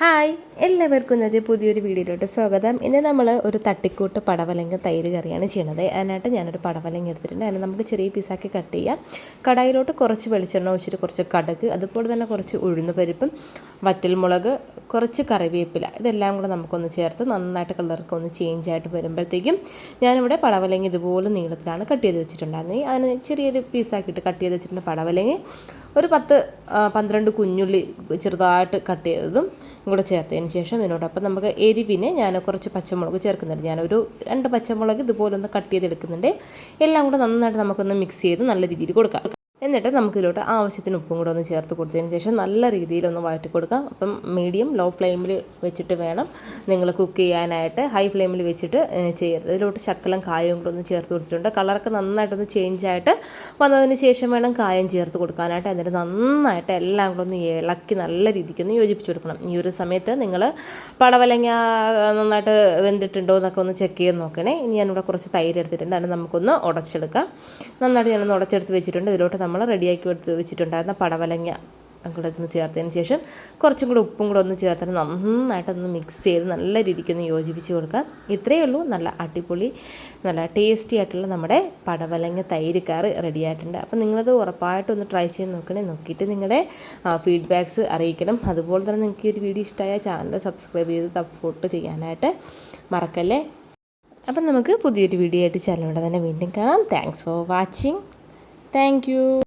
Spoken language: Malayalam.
ഹായ് എല്ലാവർക്കും ഇന്നത്തെ പുതിയൊരു വീഡിയോയിലോട്ട് സ്വാഗതം. ഇന്ന് നമ്മൾ ഒരു തട്ടിക്കൂട്ട് പടവലങ്ങ തൈര് കറിയാണ് ചെയ്യണത്. അതിനായിട്ട് ഞാനൊരു പടവലങ്ങ എടുത്തിട്ടുണ്ട്. അതിന് നമുക്ക് ചെറിയ പീസാക്കി കട്ട് ചെയ്യാം. കടായിലോട്ട് കുറച്ച് വെളിച്ചെണ്ണ ഒഴിച്ചിട്ട് കുറച്ച് കടുക് അതുപോലെ തന്നെ കുറച്ച് ഉഴുന്ന് പരിപ്പും വറ്റൽമുളക് കുറച്ച് കറിവേപ്പില. ഇതെല്ലാം കൂടെ നമുക്കൊന്ന് ചേർത്ത് നന്നായിട്ട് കളറൊക്കെ ഒന്ന് ചേഞ്ച് ആയിട്ട് വരുമ്പോഴത്തേക്കും ഞാനിവിടെ പടവലങ്ങ ഇതുപോലെ നീളത്തിലാണ് കട്ട് ചെയ്ത് വെച്ചിട്ടുണ്ടായിരുന്നത്. അതിന് ചെറിയൊരു പീസാക്കിയിട്ട് കട്ട് ചെയ്ത് വെച്ചിട്ടുണ്ട് പടവലങ്ങ ഒരു പത്ത് പന്ത്രണ്ട് കുഞ്ഞുള്ളി ചെറുതായിട്ട് കട്ട് ചെയ്തതും കൂടെ ചേർത്തതിന് ശേഷം ഇതിനോടൊപ്പം നമുക്ക് എരിവിനെ ഞാൻ കുറച്ച് പച്ചമുളക് ചേർക്കുന്നുണ്ട്. ഞാനൊരു രണ്ട് പച്ചമുളക് ഇതുപോലെ ഒന്ന് കട്ട് ചെയ്തെടുക്കുന്നുണ്ട്. എല്ലാം കൂടെ നന്നായിട്ട് നമുക്കൊന്ന് മിക്സ് ചെയ്ത് നല്ല രീതിയിൽ കൊടുക്കാം. എന്നിട്ട് നമുക്കിതിലോട്ട് ആവശ്യത്തിന് ഉപ്പും കൂടെ ഒന്ന് ചേർത്ത് കൊടുത്തതിന് ശേഷം നല്ല രീതിയിലൊന്ന് വഴറ്റി കൊടുക്കാം. അപ്പം മീഡിയം ലോ ഫ്ലെയിമിൽ വെച്ചിട്ട് വേണം നിങ്ങൾ കുക്ക് ചെയ്യാനായിട്ട്. ഹൈ ഫ്ലെയിമിൽ വെച്ചിട്ട് ചെയ്യരുത്. ഇതിലോട്ട് ശക്കലം കായവും കൂടെ ഒന്ന് ചേർത്ത് കൊടുത്തിട്ടുണ്ട്. കളറൊക്കെ നന്നായിട്ടൊന്ന് ചേഞ്ച് ആയിട്ട് വന്നതിന് ശേഷം വേണം കായം ചേർത്ത് കൊടുക്കാനായിട്ട്. എന്നിട്ട് നന്നായിട്ട് എല്ലാം കൂടെ ഒന്ന് ഇളക്കി നല്ല രീതിക്ക് ഒന്ന് യോജിപ്പിച്ച് കൊടുക്കണം. ഈ ഒരു സമയത്ത് നിങ്ങൾ പടവലങ്ങ നന്നായിട്ട് വെന്തിട്ടുണ്ടോ എന്നൊക്കെ ഒന്ന് ചെക്ക് ചെയ്ത് നോക്കണേ. ഇനി ഞാനിവിടെ കുറച്ച് തൈര് എടുത്തിട്ടുണ്ട്. അതിന് നമുക്കൊന്ന് ഉടച്ചെടുക്കാം. നന്നായിട്ട് ഞാനൊന്ന് ഉടച്ചെടുത്ത് വെച്ചിട്ടുണ്ട്. ഇതിലോട്ട് നമ്മൾ റെഡിയാക്കി എടുത്ത് വെച്ചിട്ടുണ്ടായിരുന്ന പടവലങ്ങ കൂടെ ഒന്ന് ചേർത്തതിന് ശേഷം കുറച്ചും കൂടെ ഉപ്പും കൂടെ ഒന്ന് ചേർത്തിട്ട് നന്നായിട്ടൊന്ന് മിക്സ് ചെയ്ത് നല്ല രീതിക്ക് ഒന്ന് യോജിപ്പിച്ച് കൊടുക്കാം. ഇത്രയേ ഉള്ളൂ. നല്ല അടിപൊളി നല്ല ടേസ്റ്റി ആയിട്ടുള്ള നമ്മുടെ പടവലങ്ങ തൈര് കറി റെഡി ആയിട്ടുണ്ട്. അപ്പോൾ നിങ്ങളത് ഉറപ്പായിട്ടൊന്ന് ട്രൈ ചെയ്ത് നോക്കണേ. നോക്കിയിട്ട് നിങ്ങളുടെ ഫീഡ്ബാക്ക്സ് അറിയിക്കണം. അതുപോലെ തന്നെ നിങ്ങൾക്ക് ഈ ഒരു വീഡിയോ ഇഷ്ടമായ ചാനൽ സബ്സ്ക്രൈബ് ചെയ്ത് സപ്പോർട്ട് ചെയ്യാനായിട്ട് മറക്കല്ലേ? അപ്പം നമുക്ക് പുതിയൊരു വീഡിയോ ആയിട്ട് ചാനലോടെ തന്നെ വീണ്ടും കാണാം. Thanks for watching Thank you.